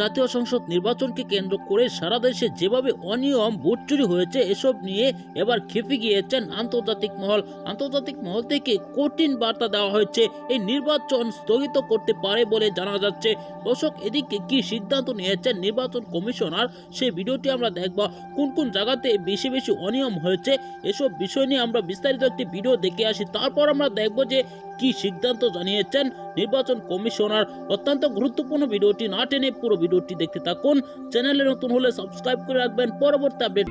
জাতীয় সংসদ নির্বাচনকে কেন্দ্র করে সারা দেশে যেভাবে অনিয়ম ভোট চুরি হয়েছে, এসব নিয়ে এবার খেপে গিয়েছেন আন্তর্জাতিক মহল। আন্তর্জাতিক মহল থেকে কঠিন বার্তা দেওয়া হয়েছে, এই নির্বাচন স্থগিত করতে পারে বলে জানা যাচ্ছে। দর্শক, এদিকে কি সিদ্ধান্ত নিয়েছেন নির্বাচন কমিশনার, সেই ভিডিওটি আমরা দেখব। কোন কোন জায়গাতে বেশি বেশি অনিয়ম হয়েছে, এসব বিষয় নিয়ে আমরা বিস্তারিত একটি ভিডিও দেখে আসি। তারপর আমরা দেখব যে কি সিদ্ধান্ত জানিয়েছেন নির্বাচন কমিশনার? অত্যন্ত গুরুত্বপূর্ণ ভিডিওটি না টেনে পুরো ভিডিওটি দেখতে থাকুন। চ্যানেলে নতুন হলে সাবস্ক্রাইব করে রাখবেন। পরবর্তী আপডেট.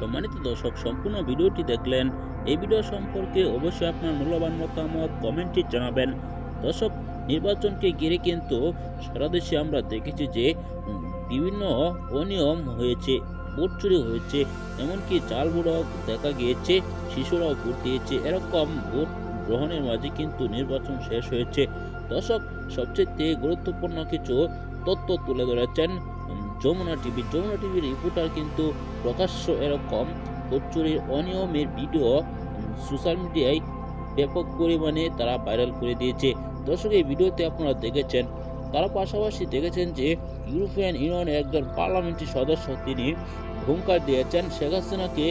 সম্মানিত দর্শক সম্পূর্ণ ভিডিওটি দেখলেন। এই ভিডিও সম্পর্কে অবশ্যই আপনার মূল্যবান মতামত কমেন্টে জানাবেন। দর্শক নির্বাচনকে ঘিরে কিন্তু সারা দেশে আমরা দেখেছি যে বিভিন্ন অনিয়ম হয়েছে ভোট চুরি হয়েছে এমনকি জাল ভোটও দেখা গিয়েছে শিশুরাও ভোট দিয়েছে। এরকম ভোট গ্রহণের মাঝে কিন্তু নির্বাচন শেষ হয়েছে। দর্শক সবচেয়ে গুরুত্বপূর্ণ কিছু তথ্য তুলে ধরেছেন যমুনা টিভি। যমুনা টিভির রিপোর্টার কিন্তু প্রকাশ্য এরকম ভোট চুরির অনিয়মের ভিডিও সোশ্যাল মিডিয়ায় ব্যাপক পরিমাণে তারা ভাইরাল করে দিয়েছে। দর্শক, এই ভিডিওতে আপনারা দেখেছেন, তারা পাশাপাশি দেখেছেন যে ইউরোপিয়ান ইউনিয়নের একজন পার্লামেন্টের সদস্য, তিনি হুঙ্কার দিয়েছেন শেখ হাসিনাকে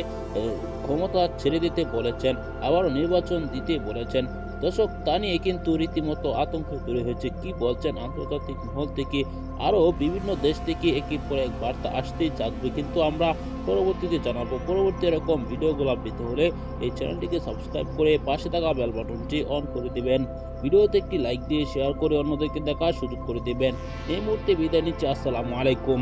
ক্ষমতা ছেড়ে দিতে বলেছেন, আবারও নির্বাচন দিতে বলেছেন। দর্শক, তা নিয়ে কিন্তু রীতিমতো আতঙ্ক তৈরি হয়েছে। কি বলছেন আন্তর্জাতিক মহল থেকে? আরও বিভিন্ন দেশ থেকে একের পর এক বার্তা আসতেই থাকবে কিন্তু আমরা পরবর্তীতে জানাব। পরবর্তী এরকম ভিডিওগুলো পেতে হলে এই চ্যানেলটিকে সাবস্ক্রাইব করে পাশে থাকা বেল বাটনটি অন করে দিবেন। ভিডিওতে একটি লাইক দিয়ে শেয়ার করে অন্যদেরকে দেখার সুযোগ করে দিবেন। এই মুহূর্তে বিদায় নিচ্ছি। আসসালামু আলাইকুম।